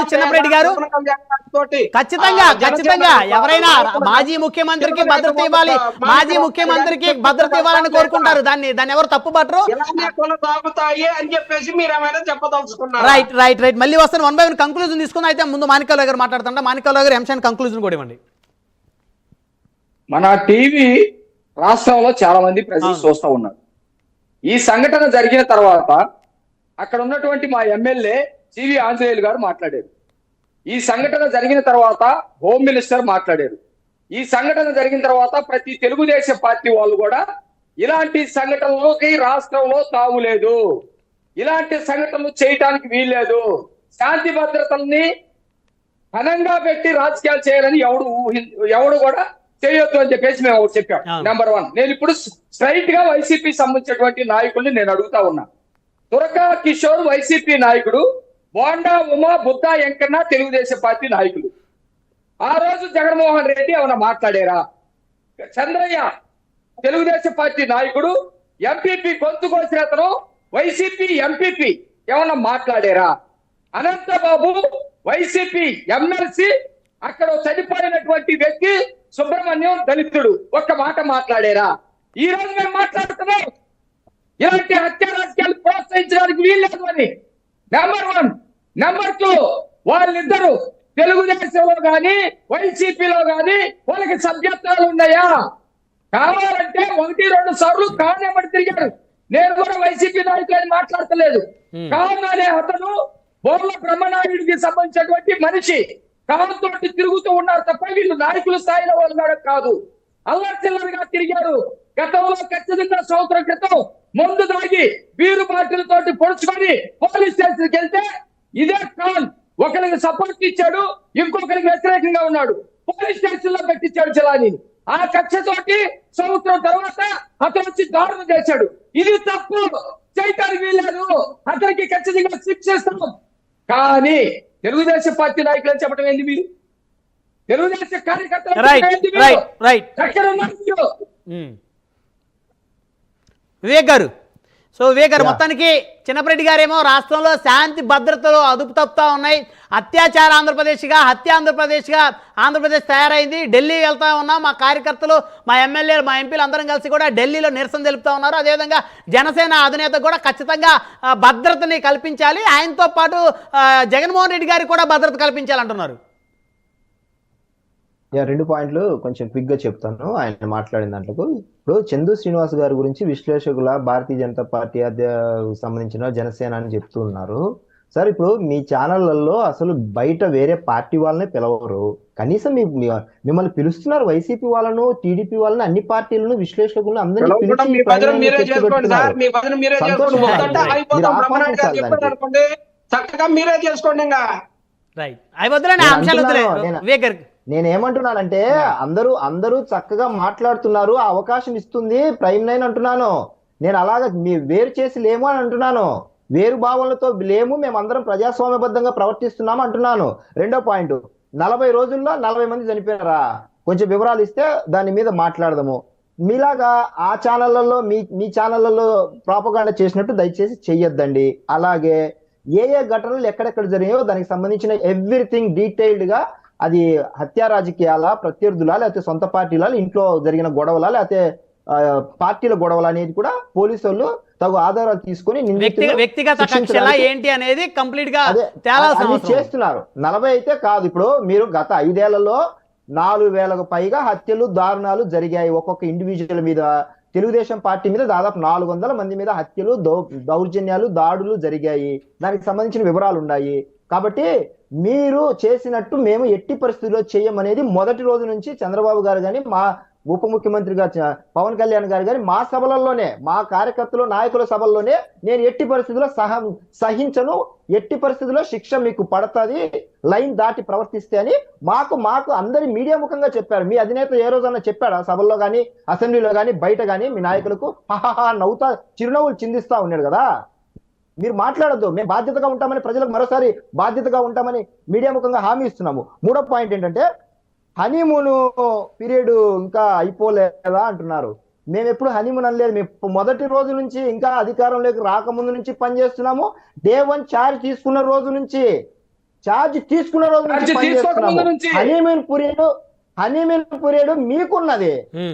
కాదు చిన్నపరెడ్డి గారు? ఖచ్చితంగా ఖచ్చితంగా. ఎవరైనా మాజీ ముఖ్యమంత్రికి భద్రత ఇవ్వాలి. మాజీ ముఖ్యమంత్రికి. భద్రత ఇవ్వాలని కోరుకుంటారు. దాన్ని దాన్ని ఎవరు తప్పు పట్టరు? ఇలానే కొనసాగుతాయి అని చెప్పేసి మీరు ఏమైనా చెప్పదలుచుకున్నారు? Right right right. మళ్ళీ వస్తాను. వన్ బై వన్ కంక్లూజన్ తీసుకుని అయితే ముందు మాణిక్యాల గారు మాట్లాడుతుంటే మాణిక్యాల గారు ఎంషన్ కంక్లూజన్ కూడా ఇవ్వండి. మన టీవీ రాష్ట్రంలో చాలా మంది ప్రజలు. చూస్తూ ఉన్నారు. ఈ సంఘటన జరిగిన తర్వాత అక్కడ ఉన్నటువంటి మా ఎమ్మెల్యే సివి ఆంజనేయులు గారు మాట్లాడారు. ఈ సంఘటన జరిగిన తర్వాత హోమ్ మినిస్టర్ మాట్లాడారు. ఈ సంఘటన జరిగిన తర్వాత ప్రతి తెలుగుదేశం పార్టీ వాళ్ళు కూడా ఇలాంటి సంఘటనలకి రాష్ట్రంలో తావు లేదు. ఇలాంటి సంఘటనలు చేయటానికి వీల్లేదు. శాంతి భద్రతల్ని ఘనంగా పెట్టి రాజకీయాలు చేయాలని ఎవడు ఎవడు కూడా చేయొద్దు అని చెప్పేసి మేము చెప్పాం. నెంబర్ వన్ నేను ఇప్పుడు స్ట్రైట్గా వైసీపీ సంబంధించినటువంటి నాయకుల్ని నేను అడుగుతా ఉన్నా. దుర్గా కిషోర్ వైసీపీ నాయకుడు బోండా ఉమా బుద్ధ వెంకన్న తెలుగుదేశం పార్టీ నాయకులు. ఆ రోజు జగన్మోహన్ రెడ్డి ఏమైనా మాట్లాడారా? చంద్రయ్య తెలుగుదేశం పార్టీ నాయకుడు ఎంపీపీ గొంతు కోసిన అతను వైసీపీ ఎంపీపీ ఏమన్నా మాట్లాడారా? అనంతబాబు వైసీపీ ఎమ్మెల్సీ అక్కడ చనిపోయినటువంటి వ్యక్తి సుబ్రహ్మణ్యం దళితుడు ఒక్క మాట మాట్లాడారా? ఈ రోజు మేము మాట్లాడుతున్నాం. ఇలాంటి హత్య రాజకీయాలు ప్రోత్సహించడానికి వీల్లేదు అని. నెంబర్ వన్ నెంబర్ టూ వాళ్ళిద్దరు తెలుగుదేశంలో గాని వైసీపీలో గాని వాళ్ళకి సభ్యత్వాలు ఉన్నాయా? కావాలంటే ఒకటి రెండు సార్లు కానెమ్మడి తిరిగారు నేను కూడా వైసీపీ నాయకులని మాట్లాడతలేదు. Hmm. కావున అనే అతను బోర్ల బ్రహ్మనాయుడికి సంబంధించినటువంటి మనిషి. కాలంతో తిరుగుతూ ఉన్నారు తప్ప వీళ్ళు నాయకుల స్థాయిలో వాళ్ళు కాదు. అల్లరి చిల్లరగా తిరిగారు. గతంలో ఖచ్చితంగా సంవత్సరం క్రితం ముందు దాగి వీరు పార్టీలతోటి పొడుచుకొని పోలీస్ స్టేషన్కి వెళ్తే ఇదే ఖాన్ ఒకరికి సపోర్ట్ ఇచ్చాడు ఇంకొకరికి వ్యతిరేకంగా ఉన్నాడు. పోలీస్ స్టేషన్లో పెట్టించాడు చిలాని. ఆ కక్షతోటి సంవత్సరం తర్వాత అతను వచ్చి దారుణం చేశాడు. ఇది తప్పు. చేయటానికి వీల్లేదు. అతనికి ఖచ్చితంగా శిక్షిస్తాం కానీ తెలుగుదేశం పార్టీ నాయకులు చెప్పడం ఏంది మీరు? తెలుగుదేశం కార్యకర్తలు అని రైట్ చెప్పడం ఏంది మీరు? రైట్ రైట్ ఎక్కడ ఉన్నారు మీరు? మ్మ్. వివేక్ గారు. సో వివేక్ గారు. మొత్తానికి చిన్నపరెడ్డి గారేమో రాష్ట్రంలో శాంతి భద్రతలు అదుపు తప్పుతా ఉన్నాయి. అత్యాచార ఆంధ్రప్రదేశ్గా హత్య ఆంధ్రప్రదేశ్గా ఆంధ్రప్రదేశ్ తయారైంది. ఢిల్లీ వెళ్తా ఉన్నాం. మా కార్యకర్తలు మా ఎమ్మెల్యేలు మా ఎంపీలు అందరం కలిసి కూడా ఢిల్లీలో నిరసన తెలుపుతా ఉన్నారు. అదేవిధంగా జనసేన అధినేత కూడా ఖచ్చితంగా భద్రతని కల్పించాలి. ఆయనతో పాటు జగన్మోహన్ రెడ్డి గారికి కూడా భద్రత కల్పించాలంటున్నారు. రెండు పాయింట్లు కొంచెం క్విక్గా చెప్తాను. ఆయన మాట్లాడిన దాంట్లో ఇప్పుడు చందు శ్రీనివాస్ గారి గురించి విశ్లేషకుల భారతీయ జనతా పార్టీ అధ్య సంబంధించిన జనసేన అని చెప్తూ ఉన్నారు. సార్ ఇప్పుడు మీ ఛానళ్ళలో అసలు బయట వేరే పార్టీ వాళ్ళనే పిలవరు. కనీసం మీ మిమ్మల్ని పిలుస్తున్నారు వైసీపీ వాళ్ళను టీడీపీ వాళ్ళని అన్ని పార్టీలను విశ్లేషకులను అందరినీ పిలిచి చక్కగా మీరే చేసుకోండి ఇంకా. రైట్ అవి అంశాలు వద్దులే నేనేమంటున్నానంటే అందరూ అందరూ చక్కగా మాట్లాడుతున్నారు ఆ అవకాశం ఇస్తుంది ప్రైమ్ నైన్ అంటున్నాను. నేను అలాగ మీ వేరు చేసి లేము అని అంటున్నాను. వేరు భావనలతో లేము మేము అందరం ప్రజాస్వామ్యబద్ధంగా ప్రవర్తిస్తున్నాము అంటున్నాను. రెండో పాయింట్ నలభై రోజుల్లో నలభై మంది చనిపోయారా? కొంచెం వివరాలు ఇస్తే దాని మీద మాట్లాడదాము. మీలాగా ఆ ఛానళ్ళలో మీ మీ ఛానళ్ళలో ప్రాపగాండ చేసినట్టు దయచేసి చెయ్యొద్దండి. అలాగే ఏ ఏ ఘటనలు ఎక్కడెక్కడ జరిగాయో దానికి సంబంధించిన ఎవ్రీథింగ్ డీటెయిల్డ్గా అది హత్యా రాజకీయాల ప్రత్యర్థులా లేకపోతే సొంత పార్టీలా ఇంట్లో జరిగిన గొడవలా లేకపోతే పార్టీల గొడవలు అనేది కూడా పోలీసు వాళ్ళు తగు ఆధారాలు తీసుకొని వ్యక్తిగత కక్షలా ఏంటి అనేది కంప్లీట్గా. చేస్తున్నారు. నలభై అయితే కాదు. ఇప్పుడు మీరు గత ఐదేళ్ళలో నాలుగు వేలకు పైగా హత్యలు దారుణాలు జరిగాయి. ఒక్కొక్క ఇండివిజువల్ మీద తెలుగుదేశం పార్టీ మీద దాదాపు నాలుగు వందల మంది మీద హత్యలు దౌ- దౌర్జన్యాలు దాడులు జరిగాయి. దానికి సంబంధించిన వివరాలు ఉన్నాయి. కాబట్టి మీరు చేసినట్టు మేము ఎట్టి పరిస్థితుల్లో చేయమనేది మొదటి రోజు నుంచి చంద్రబాబు గారు కానీ మా ఉప ముఖ్యమంత్రి గారు పవన్ కళ్యాణ్ గారు కానీ మా సభలలోనే మా కార్యకర్తలు నాయకుల సభల్లోనే నేను ఎట్టి పరిస్థితుల్లో సహ సహించను. ఎట్టి పరిస్థితుల్లో శిక్ష మీకు పడుతుంది. లైన్ దాటి ప్రవర్తిస్తే అని మాకు మాకు అందరి మీడియా ముఖంగా చెప్పారు. మీ అధినేత ఏ రోజన్నా ఆ సభల్లో కానీ అసెంబ్లీలో కానీ బయట కానీ మీ నాయకులకు హాహా నవ్వుతా చిరునవ్వులు చిందిస్తా ఉన్నాడు కదా. మీరు మాట్లాడొద్దు. మేము బాధ్యతగా ఉంటామని ప్రజలకు మరోసారి బాధ్యతగా ఉంటామని మీడియా ముఖంగా హామీ ఇస్తున్నాము. మూడో పాయింట్ ఏంటంటే హనీమూన్ పీరియడ్ ఇంకా అయిపోలేదా అంటున్నారు. మేము ఎప్పుడు హనీమూన్ అనలేదు. మేము మొదటి రోజు నుంచి ఇంకా అధికారంలోకి రాకముందు నుంచి పనిచేస్తున్నాము డే వన్ చార్జ్ తీసుకున్న రోజు నుంచి ఛార్జ్ తీసుకున్న రోజు ఛార్జ్ నుంచి పని తీసుకోక ముందు చేస్తున్నాము. నుంచి. హనీమూన్ పీరియడ్ హనీమూన్ పీరియడ్ మీకున్నది.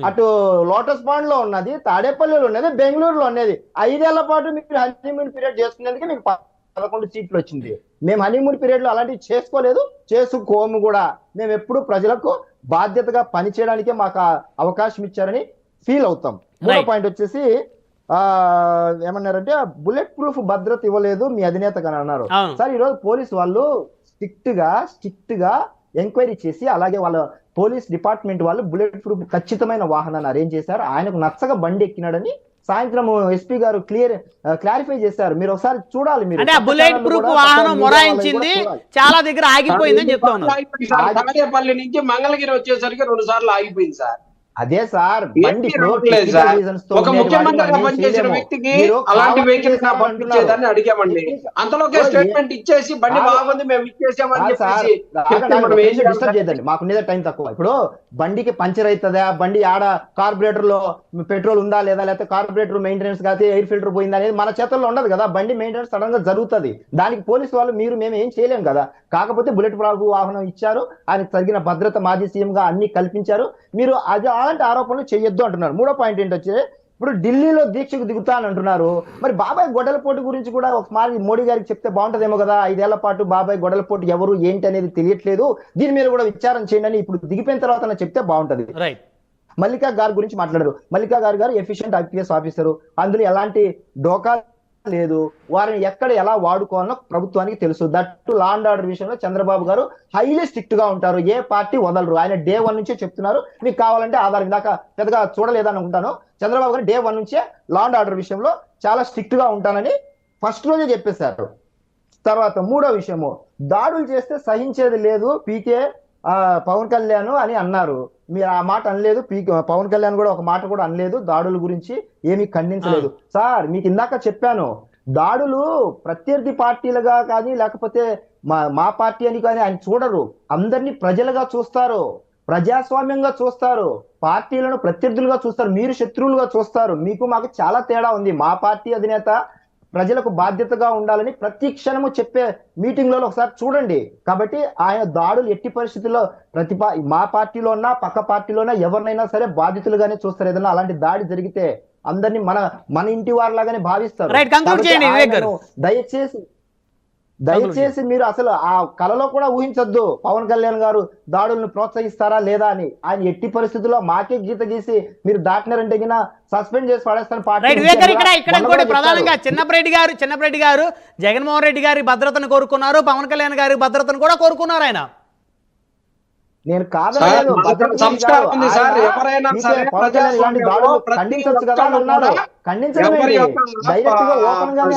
అటు లోటస్ పాండ్లో ఉన్నది తాడేపల్లిలో ఉన్నది బెంగళూరులో ఉన్నది. ఐదేళ్ళ పాటు మీరు హనీమూన్ పీరియడ్ చేసుకునేందుకు మీకు పదకొండు సీట్లు వచ్చింది. మేము హనీమూన్ పీరియడ్లో అలాంటివి చేసుకోలేదు చేసుకోము కూడా. మేము ఎప్పుడు ప్రజలకు బాధ్యతగా పనిచేయడానికే మాకు అవకాశం ఇచ్చారని ఫీల్ అవుతాం. మూడో. పాయింట్ వచ్చేసి ఆ ఏమన్నారంటే బుల్లెట్ ప్రూఫ్ భద్రత ఇవ్వలేదు మీ అధినేత అని అన్నారు. సార్ ఈరోజు పోలీస్ వాళ్ళు స్ట్రిక్ట్గా స్ట్రిక్ట్గా ఎంక్వైరీ చేసి అలాగే వాళ్ళ పోలీస్ డిపార్ట్మెంట్ వాళ్ళు బుల్లెట్ ప్రూఫ్ ఖచ్చితమైన వాహనాన్ని అరేంజ్ చేశారు. ఆయనకు నచ్చగా బండి ఎక్కినాడని సాయంత్రం ఎస్పీ గారు క్లియర్ క్లారిఫై చేశారు. మీరు ఒకసారి చూడాలి మీరు. బుల్లెట్ ప్రూఫ్ వాహనం మొరాయించింది. చాలా దగ్గర ఆగిపోయిందని చెప్తా ఉన్నారు ఆగిపోయింది సార్. తాడేపల్లి నుంచి మంగళగిరి వచ్చేసరికి రెండు సార్లు ఆగిపోయింది సార్. అదే సార్ బండి ఒక ముఖ్యమంత్రిగా పనిచేసిన. వ్యక్తికి అలాంటి వెహికల్ పంపించేదాన్ని. అడిగామండి. అంతలోకే స్టేట్మెంట్ ఇచ్చేసి బండి కాదు. బాగుంది మేము ఇచ్చేసామని కాదు డిస్టర్బ్ టైం తక్కువ. ఇప్పుడు బండికి పంచర్ అవుతుందా? బండి ఆడ కార్బొరేటర్లో పెట్రోల్ ఉందా లేదా? లేకపోతే కార్బొరేటర్ మెయింటెనెన్స్ కాకపోతే ఎయిర్ ఫిల్టర్ పోయిందా అనేది మన చేతుల్లో ఉండదు కదా. బండి మెయింటెనెన్స్ సడన్గా జరుగుతుంది. దానికి పోలీసు వాళ్ళు మీరు మేము ఏం చేయలేం కదా. కాకపోతే బుల్లెట్ ప్రాగు వాహనం ఇచ్చారు. ఆయనకు తగిన భద్రత మాజీ సీఎం గా అన్ని కల్పించారు. మీరు అది అలాంటి ఆరోపణలు చేయొద్దు అంటున్నారు. మూడో పాయింట్ ఏంటొచ్చి ఇప్పుడు ఢిల్లీలో దీక్షకు దిగుతా అని అంటున్నారు. మరి బాబాయ్ గొడవలపోటు గురించి కూడా ఒక మారి మోడీ గారికి చెప్తే బాగుంటదేమో కదా ఐదేళ్ళ పాటు బాబాయ్ గొడవలపోటు ఎవరు ఏంటి అనేది తెలియట్లేదు. దీని మీద కూడా విచారం చేయండి అని ఇప్పుడు దిగిపోయిన తర్వాత నాకు చెప్తే బాగుంటది. రైట్ మల్లికా గారి గురించి మాట్లాడారు. మల్లికా గారు గారు ఎఫిషియెంట్ ఐపీఎస్ ఆఫీసర్. అందులో ఎలాంటి డోకా లేదు. వారిని ఎక్కడ ఎలా వాడుకోవాలో ప్రభుత్వానికి తెలుసు. దట్టు లా అండ్ ఆర్డర్ విషయంలో చంద్రబాబు గారు హైలీ స్ట్రిక్ట్గా ఉంటారు. ఏ పార్టీ వదలరు. ఆయన డే వన్ నుంచే చెప్తున్నారు. మీకు కావాలంటే ఆధార్ దాకా పెద్దగా చూడలేదని అనుకుంటాను చంద్రబాబు గారు డే వన్ నుంచే లా అండ్ ఆర్డర్ విషయంలో చాలా స్ట్రిక్ట్గా ఉంటానని ఫస్ట్ రోజే చెప్పేశారు. తర్వాత మూడో విషయము. దాడులు చేస్తే సహించేది లేదు. పీకే పవన్ కళ్యాణ్ అని అన్నారు. మీరు ఆ మాట అనలేదు పీకే పవన్ కళ్యాణ్ కూడా ఒక మాట కూడా అనలేదు దాడుల గురించి ఏమీ ఖండించలేదు. సార్ మీకు ఇందాక చెప్పాను దాడులు ప్రత్యర్థి పార్టీలుగా కానీ లేకపోతే మా మా పార్టీ అని కానీ ఆయన చూడరు. అందరినీ ప్రజలుగా చూస్తారు ప్రజాస్వామ్యంగా చూస్తారు పార్టీలను ప్రత్యర్థులుగా చూస్తారు మీరు శత్రువులుగా చూస్తారు. మీకు మాకు చాలా తేడా ఉంది. మా పార్టీ అధినేత ప్రజలకు బాధ్యతగా ఉండాలని ప్రతి క్షణము చెప్పే మీటింగ్లలో ఒకసారి చూడండి. కాబట్టి ఆయన దాడులు ఎట్టి పరిస్థితుల్లో ప్రతి మా పార్టీలో ఉన్నా పక్క పార్టీలోనా ఎవరినైనా సరే బాధితులుగానే చూస్తారు. ఏదైనా అలాంటి దాడి జరిగితే అందరినీ మన మన ఇంటి వారిలాగానే భావిస్తారు. దయచేసి దయచేసి మీరు అసలు ఆ కలలో కూడా ఊహించొద్దు. పవన్ కళ్యాణ్ గారు దాడులను ప్రోత్సహిస్తారా లేదా అని. ఆయన ఎట్టి పరిస్థితుల్లో మాకే గీత గీసి మీరు దాటినారంటే గిన సస్పెండ్ చేసి పడేస్తాను ఇక్కడ కూడా ఇక్కడ కూడా ప్రధానంగా. చిన్నప్పరెడ్డి గారు చిన్నప్పరెడ్డి గారు జగన్మోహన్ రెడ్డి గారి భద్రతను కోరుకున్నారు పవన్ కళ్యాణ్ గారి భద్రతను కూడా కోరుకున్నారు ఆయన. నేను కాదనలేదు ఖండించవచ్చు కదా ఖండించడం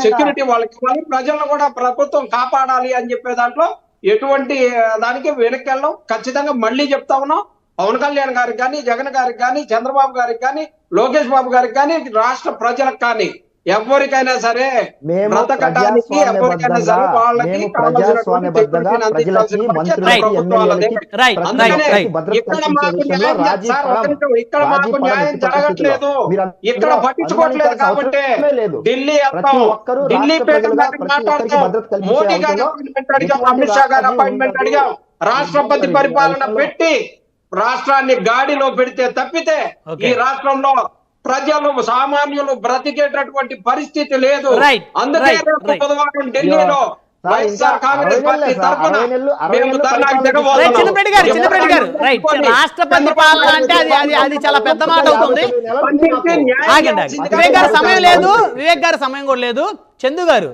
సెక్యూరిటీ వాళ్ళకి ప్రజలను కూడా ప్రభుత్వం కాపాడాలి అని చెప్పే దాంట్లో ఎటువంటి దానికి వెనక్కి వెళ్ళం ఖచ్చితంగా మళ్ళీ చెప్తా ఉన్నాం. పవన్ కళ్యాణ్ గారికి కానీ జగన్ గారికి కానీ చంద్రబాబు గారికి కానీ లోకేష్ బాబు గారికి కానీ రాష్ట్ర ప్రజలకు కానీ ఎవరికైనా సరే బ్రతకడానికి ఎవరికైనా వాళ్ళకి ఇక్కడ మాకు న్యాయం ఇక్కడ మాకు. జరగట్లేదు ఇక్కడ పట్టించుకోవట్లేదు కాబట్టి ఢిల్లీ వెళ్తాం ఢిల్లీ పేట మాట్లాడతాం మోడీ గారి అపాయింట్మెంట్ అడిగాం అమిత్ షా గారి అపాయింట్మెంట్. అడిగాం రాష్ట్రపతి. పరిపాలన పెట్టి రాష్ట్రాన్ని గాడిలో పెడితే తప్పితే. ఈ రాష్ట్రంలో ప్రజలు సామాన్యులు బ్రతికేటటువంటి పరిస్థితి లేదు. అందుకే. బుధవారం ఢిల్లీలో. రాష్ట్రపతి పాలన అంటే అది అది అది చాలా పెద్ద మాట అవుతుంది. ఆగండి వివేక్ గారు సమయం లేదు. వివేక్ గారు సమయం కూడా లేదు. చందు గారు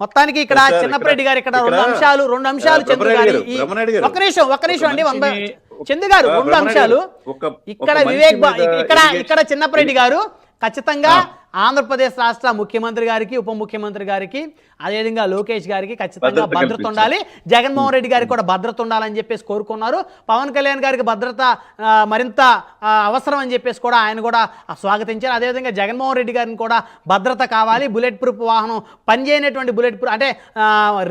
మొత్తానికి ఇక్కడ చిన్నప్పరెడ్డి గారు ఇక్కడ రెండు అంశాలు రెండు అంశాలు ఆ, చందు బ్రహ్మనాయుడు గారి. ఒక్క నిమిషం ఒక్క నిమిషం అండి వంద గారు రెండు అంశాలు. ఒక- ఇక్కడ ఒక వివేక్ ఇక్కడ ఇక్కడ చిన్నప్పరెడ్డి గారు ఖచ్చితంగా ఆంధ్రప్రదేశ్ రాష్ట్ర ముఖ్యమంత్రి గారికి ఉప ముఖ్యమంత్రి గారికి అదేవిధంగా లోకేష్ గారికి ఖచ్చితంగా భద్రత. ఉండాలి. జగన్మోహన్ రెడ్డి గారికి కూడా భద్రత ఉండాలని చెప్పేసి కోరుకున్నారు. పవన్ కళ్యాణ్ గారికి భద్రత మరింత అవసరం అని చెప్పేసి కూడా ఆయన కూడా స్వాగతించారు. అదేవిధంగా జగన్మోహన్ రెడ్డి గారిని కూడా భద్రత కావాలి. బుల్లెట్ ప్రూఫ్ వాహనం పనిచేయనటువంటి బుల్లెట్ ప్రూఫ్ అంటే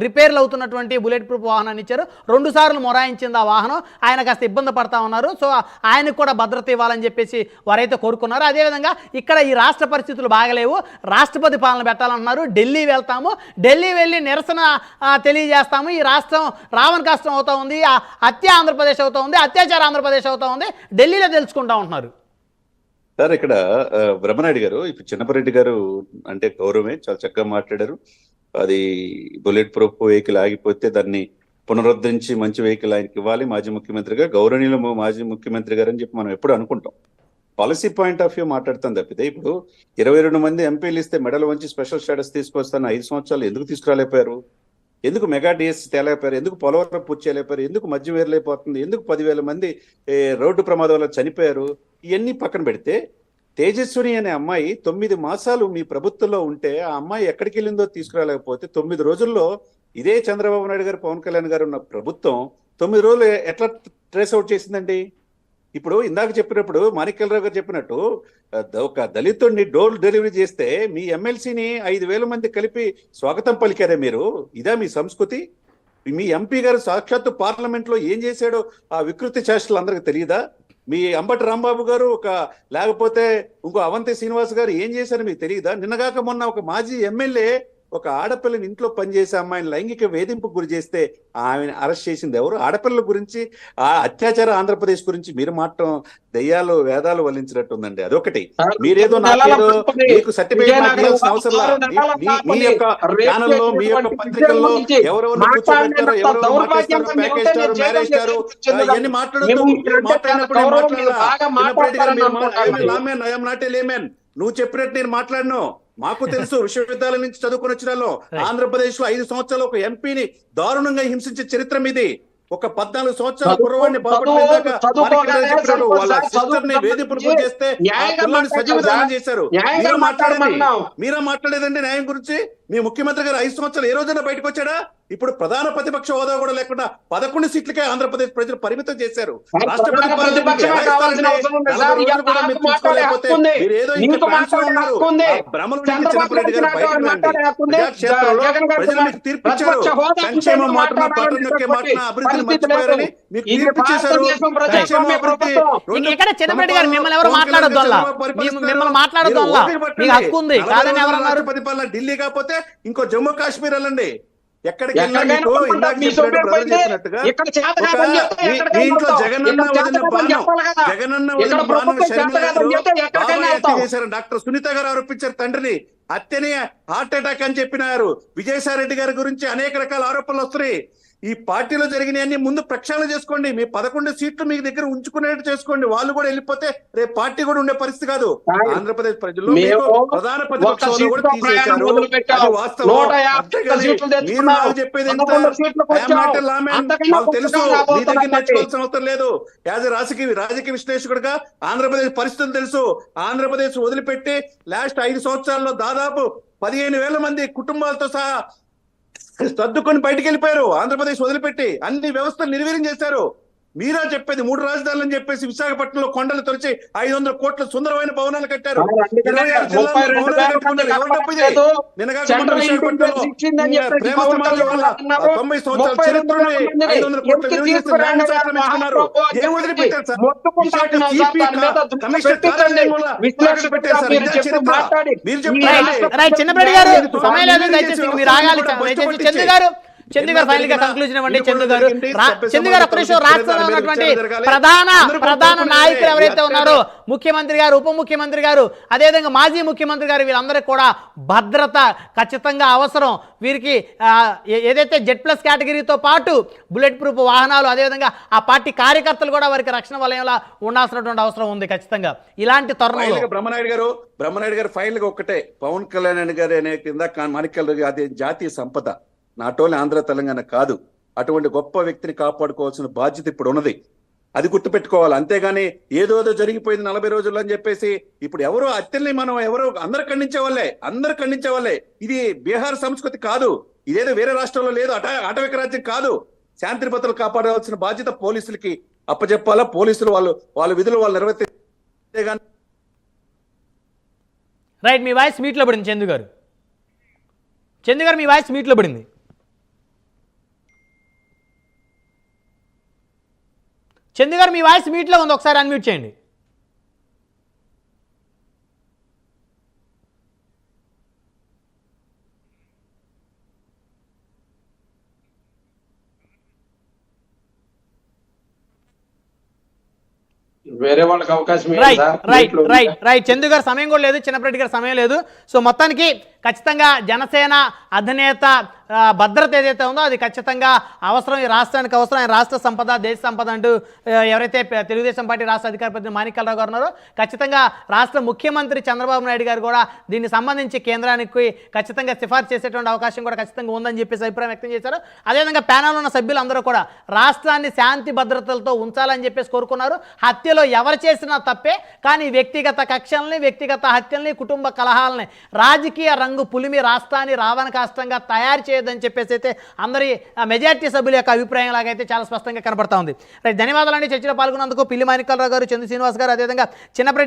రిపేర్లు అవుతున్నటువంటి బుల్లెట్ ప్రూఫ్ వాహనాన్ని ఇచ్చారు. రెండు సార్లు మొరాయించింది ఆ వాహనం. ఆయన కాస్త ఇబ్బంది పడతా ఉన్నారు. సో ఆయనకు కూడా భద్రత ఇవ్వాలని చెప్పేసి వారైతే కోరుకున్నారు. అదేవిధంగా ఇక్కడ ఈ రాష్ట్ర పరిస్థితులు పరిస్థితులు బాగలేవు. రాష్ట్రపతి పాలన పెట్టాలన్నారు. ఢిల్లీ వెళ్తాము. ఢిల్లీ వెళ్ళి నిరసన తెలియజేస్తాము. ఈ రాష్ట్రం రావణ కష్టం అవుతా ఉంది. హత్య ఆంధ్రప్రదేశ్ అవుతూ ఉంది. అత్యాచార ఆంధ్రప్రదేశ్ అవుతా ఉంది. ఢిల్లీలో తెలుసుకుంటా ఉంటున్నారు. సార్ ఇక్కడ బ్రహ్మనాయుడు గారు ఇప్పుడు చిన్నపరెడ్డి గారు అంటే గౌరవమే చాలా చక్కగా మాట్లాడారు. అది బుల్లెట్ ప్రూఫ్ వెహికల్ ఆగిపోతే దాన్ని పునరుద్ధరించి మంచి వెహికల్ ఆయనకి ఇవ్వాలి. మాజీ ముఖ్యమంత్రిగా గౌరవనీయులు మాజీ ముఖ్యమంత్రి గారు అని చెప్పి మనం ఎప్పుడు అనుకుంటాం. పాలసీ పాయింట్ ఆఫ్ వ్యూ మాట్లాడతాం తప్పితే ఇప్పుడు ఇరవై రెండు మంది ఎంపీలు ఇస్తే మెడల్ వంచి స్పెషల్ స్టేటస్ తీసుకొస్తాను ఐదు సంవత్సరాలు ఎందుకు తీసుకురాలేకపోయారు? ఎందుకు మెగా డిఎస్ తేలేకపోయారు? ఎందుకు పోలవరం పూర్తి చేయలేకపోయారు? ఎందుకు మద్యం వేరలేకపోతుంది? ఎందుకు పదివేల మంది రోడ్డు ప్రమాదం వల్ల చనిపోయారు? ఇవన్నీ పక్కన పెడితే తేజస్విని అనే అమ్మాయి తొమ్మిది మాసాలు మీ ప్రభుత్వంలో ఉంటే ఆ అమ్మాయి ఎక్కడికి వెళ్ళిందో తీసుకురాలేకపోతే తొమ్మిది రోజుల్లో ఇదే చంద్రబాబు నాయుడు గారు పవన్ కళ్యాణ్ గారు ఉన్న ప్రభుత్వం తొమ్మిది రోజులు ఎట్లా ట్రేస్ అవుట్ చేసిందండి? ఇప్పుడు ఇందాక చెప్పినప్పుడు మాణిక్యలరావు గారు చెప్పినట్టు ఒక దళితుడిని డోర్ డెలివరీ చేస్తే మీ ఎమ్మెల్సీని ఐదు వేల మంది కలిపి స్వాగతం పలికారే మీరు? ఇదా మీ సంస్కృతి? మీ ఎంపీ గారు సాక్షాత్తు పార్లమెంట్లో ఏం చేశాడో ఆ వికృతి చేష్టలు అందరికి తెలియదా? మీ అంబటి రాంబాబు గారు ఒక లేకపోతే ఇంకో అవంతి శ్రీనివాస్ గారు ఏం చేశారో మీకు తెలియదా? నిన్నగాక మొన్న ఒక మాజీ ఎమ్మెల్యే ఒక ఆడపిల్లని ఇంట్లో పనిచేసే అమ్మాయిని లైంగిక వేధింపు గురి చేస్తే ఆమెను అరెస్ట్ చేసింది ఎవరు? ఆడపిల్లల గురించి ఆ అత్యాచార ఆంధ్రప్రదేశ్ గురించి మీరు మాత్రం దయ్యాలు వేదాలు వల్లించినట్టుందండి. అదొకటి. మీరేదో నాకేదో మీకు సర్టిఫికేట్ అవసరం. మీ- యొక్క మీ యొక్క పత్రికల్లో ఎవరెవరు కూర్చోబెట్టారో ఎవరెవరు మాట్లాడతారో ప్యాకేజ్ మ్యారేజ్ ఇవన్నీ మాట్లాడొద్దు. మాట్లాడినప్పుడు మాట్లాడాలా? a layman. నువ్వు చెప్పినట్టు నేను మాట్లాడను. మాకు తెలుసు విశ్వవిద్యాలయం నుంచి చదువుకొని వచ్చిన ఆంధ్రప్రదేశ్లో ఐదు సంవత్సరాలు ఒక ఎంపీని దారుణంగా హింసించే చరిత్ర మీది ఒక పద్నాలుగు సంవత్సరాల కుర్రవాడిని వాళ్ళ వేధింపులు గురి చేస్తే సజీవ. చేశారు. మీరా మాట్లాడేదండి న్యాయం గురించి మీ ముఖ్యమంత్రి గారు ఐదు సంవత్సరాలు ఏ రోజైనా బయటకు వచ్చాడా ఇప్పుడు ప్రధాన ప్రతిపక్ష హోదా కూడా లేకుండా పదకొండు సీట్లకే ఆంధ్రప్రదేశ్ ప్రజలు పరిమితం చేశారు. సంక్షేమ నొక్కే మాటను అభివృద్ధిని మర్చిపోయారని తీర్పు సంక్షేమ అభివృద్ధి గారు మిమ్మల్ని ఎవరు మాట్లాడొద్దు? మిమ్మల్ని మాట్లాడొద్దు హక్కు ఉంది. కాదని ఎవరన్నారు? ఢిల్లీ కాకపోతే ఇంకో జమ్మూ కాశ్మీర్ వెళ్ళండి. ఎక్కడికి ఇంట్లో. జగనన్న బాణం బాణం. చేశారు. డాక్టర్ సునీత గారు ఆరోపించారు తండ్రిని. హత్యని హార్ట్ అటాక్ అని చెప్పినారు. విజయసాయి రెడ్డి గారి గురించి అనేక రకాల ఆరోపణలు వస్తున్నాయి. ఈ పార్టీలో జరిగినవన్నీ ముందు ప్రక్షాళన చేసుకోండి. మీ పదకొండు సీట్లు మీ దగ్గర ఉంచుకునేట్టు చేసుకోండి. వాళ్ళు కూడా వెళ్ళిపోతే రేపు పార్టీ కూడా ఉండే పరిస్థితి కాదు. ఆంధ్రప్రదేశ్ మీకు ప్రధాన ప్రతిపక్ష చెప్పేది తెలుసు. మీ దగ్గర. నేర్చుకోవాల్సిన అవసరం లేదు. యాజ్ రాజకీయ రాజకీయ విశ్లేషకుడుగా ఆంధ్రప్రదేశ్ పరిస్థితులు తెలుసు. ఆంధ్రప్రదేశ్ వదిలిపెట్టి లాస్ట్ ఐదు సంవత్సరాల్లో దాదాపు పదిహేను వేల మంది కుటుంబాలతో సహా సర్దుకొని బయటికి వెళ్ళిపోయారు. ఆంధ్రప్రదేశ్ వదిలిపెట్టి అన్ని వ్యవస్థలు నిర్వీర్యం చేశారు. మీరా చెప్పేది మూడు రాజధానులు అని చెప్పేసి విశాఖపట్నంలో కొండలు తొలిచి ఐదు వందల కోట్ల సుందరమైన భవనాలు కట్టారు. తొంభై సంవత్సరాల ఐదు వందల కోట్ల ఏం వదిలిపెట్టారు సార్? పెట్టారు సార్. మీరు ఆగాలి గారు చందు గారు ఫైనల్గా కంక్లూజన్ ఇవ్వండి. చందు గారు చందు గారు ఒక్క నిమిషం సమావేశం రాష్ట్రంలో ఉన్నటువంటి. ప్రధాన ప్రధాన. నాయకులు ఎవరైతే ఉన్నారో ముఖ్యమంత్రి గారు ఉప ముఖ్యమంత్రి గారు అదేవిధంగా మాజీ ముఖ్యమంత్రి గారు వీళ్ళందరికీ కూడా భద్రత ఖచ్చితంగా అవసరం. వీరికి ఏదైతే జెడ్ ప్లస్ కేటగిరీతో పాటు బుల్లెట్ ప్రూఫ్ వాహనాలు అదేవిధంగా ఆ పార్టీ కార్యకర్తలు కూడా వారికి రక్షణ వలయంలో ఉండాల్సినటువంటి అవసరం ఉంది ఖచ్చితంగా. ఇలాంటి తరుణంలో బ్రహ్మనాయుడు గారు బ్రహ్మనాయుడు గారు ఫైనల్గా ఒక్కటే పవన్ కళ్యాణ్ గారు అనే కింద మాణిక్యాల గారు అదే జాతీయ సంపద. నాట్ ఓన్లీ ఆంధ్ర తెలంగాణ కాదు. అటువంటి గొప్ప వ్యక్తిని కాపాడుకోవాల్సిన బాధ్యత ఇప్పుడు ఉన్నది. అది గుర్తుపెట్టుకోవాలి. అంతేగాని ఏదోదో జరిగిపోయింది నలభై రోజుల్లో అని చెప్పేసి ఇప్పుడు ఎవరో అత్యల్ని మనం ఎవరో అందరు ఖండించే వాళ్ళే అందరు ఖండించే వాళ్ళే. ఇది బీహార్ సంస్కృతి కాదు. ఇదేదో వేరే రాష్ట్రంలో లేదు. అట అటవిక రాజ్యం కాదు. శాంతి భద్రతలు కాపాడవలసిన బాధ్యత పోలీసులకి అప్పచెప్పాలా పోలీసులు వాళ్ళు వాళ్ళ విధులు వాళ్ళు నిర్వర్తిస్తే రైట్ మీ వాయిస్ మీట్లో పడింది చందు గారు. చందు గారు మీ వాయిస్ మీట్లో పడింది. చందు గారు మీ వాయిస్ మీట్లో ఉంది ఒకసారి అన్మ్యూట్ చేయండి. Right right right right Chandu గారు సమయం కూడా లేదు చిన్నప్పటి గారు సమయం లేదు. సో మొత్తానికి ఖచ్చితంగా జనసేన అధినేత భద్రత ఏదైతే ఉందో అది ఖచ్చితంగా అవసరం. ఈ రాష్ట్రానికి అవసరం. ఆయన రాష్ట్ర సంపద దేశ సంపద అంటూ ఎవరైతే తెలుగుదేశం పార్టీ రాష్ట్ర అధికార ప్రతినిధి మాణిక్యాలరావు గారు ఉన్నారో ఖచ్చితంగా రాష్ట్ర ముఖ్యమంత్రి చంద్రబాబు నాయుడు గారు కూడా దీనికి సంబంధించి కేంద్రానికి ఖచ్చితంగా సిఫార్సు చేసేటువంటి అవకాశం కూడా ఖచ్చితంగా ఉందని చెప్పేసి అభిప్రాయం వ్యక్తం చేశారు. అదేవిధంగా ప్యానల్ ఉన్న సభ్యులందరూ కూడా రాష్ట్రాన్ని శాంతి భద్రతలతో ఉంచాలని చెప్పేసి కోరుకున్నారు. హత్యలో ఎవరు చేసినా తప్పే కానీ వ్యక్తిగత కక్షల్ని వ్యక్తిగత హత్యల్ని కుటుంబ కలహాలని రాజకీయ రంగు పులిమి రాష్ట్రాన్ని రావణ కాష్టంగా తయారు చేయొద్దని చెప్పేసి అయితే అందరి ఆ, మెజార్టీ సభ్యుల యొక్క అభిప్రాయం లాగైతే చాలా స్పష్టంగా కనబడతా ఉంది. రైట్ ధన్యవాదాలండి. చర్చలో పాల్గొన్నందుకు పిల్లి మాణిక్యాలరావు గారు చంద్ర శ్రీనివాస్ గారు అదేవిధంగా చిన్నప్రెడ్డి